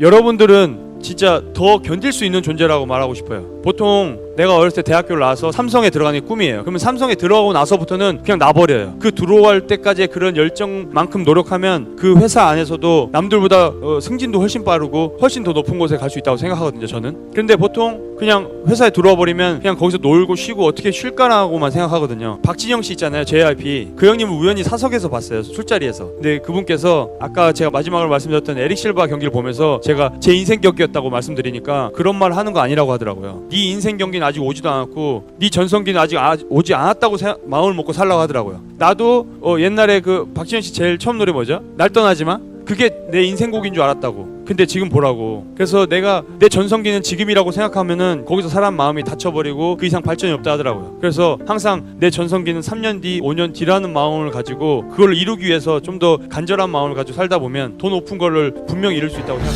여러분들은 진짜 더 견딜 수 있는 존재라고 말하고 싶어요. 보통 내가 어렸을 때 대학교를 나와서 삼성에 들어가는 게 꿈이에요. 그러면 삼성에 들어가고 나서부터는 그냥 나버려요. 그 들어갈 때까지의 그런 열정만큼 노력하면 그 회사 안에서도 남들보다 어, 승진도 훨씬 빠르고 훨씬 더 높은 곳에 갈 수 있다고 생각하거든요. 저는. 근데 보통 그냥 회사에 들어와 버리면 그냥 거기서 놀고 쉬고 어떻게 쉴까라고만 생각하거든요. 박진영 씨 있잖아요. JYP. 그 형님을 우연히 사석에서 봤어요. 술자리에서. 근데 그분께서 아까 제가 마지막으로 말씀드렸던 에릭 실바 경기를 보면서 제가 제 인생 경기였다고 말씀드리니까 그런 말 하는 거 아니라고 하더라고요. 네 인생 경기 는 아직 오지도 않았고 네 전성기는 아직 아- 오지 않았다고 생각- 마음을 먹고 살라고 하더라고요. 나도 어, 옛날에 그 박진영 씨 제일 처음 노래 뭐죠? 날 떠나지 마. 그게 내 인생곡인 줄 알았다고. 근데 지금 보라고. 그래서 내가 내 전성기는 지금이라고 생각하면은 거기서 사람 마음이 다쳐버리고 그 이상 발전이 없다 하더라고요. 그래서 항상 내 전성기는 3년 뒤, 5년 뒤라는 마음을 가지고 그걸 이루기 위해서 좀 더 간절한 마음을 가지고 살다 보면 더 높은 거를 분명히 이룰 수 있다고 생각합니다.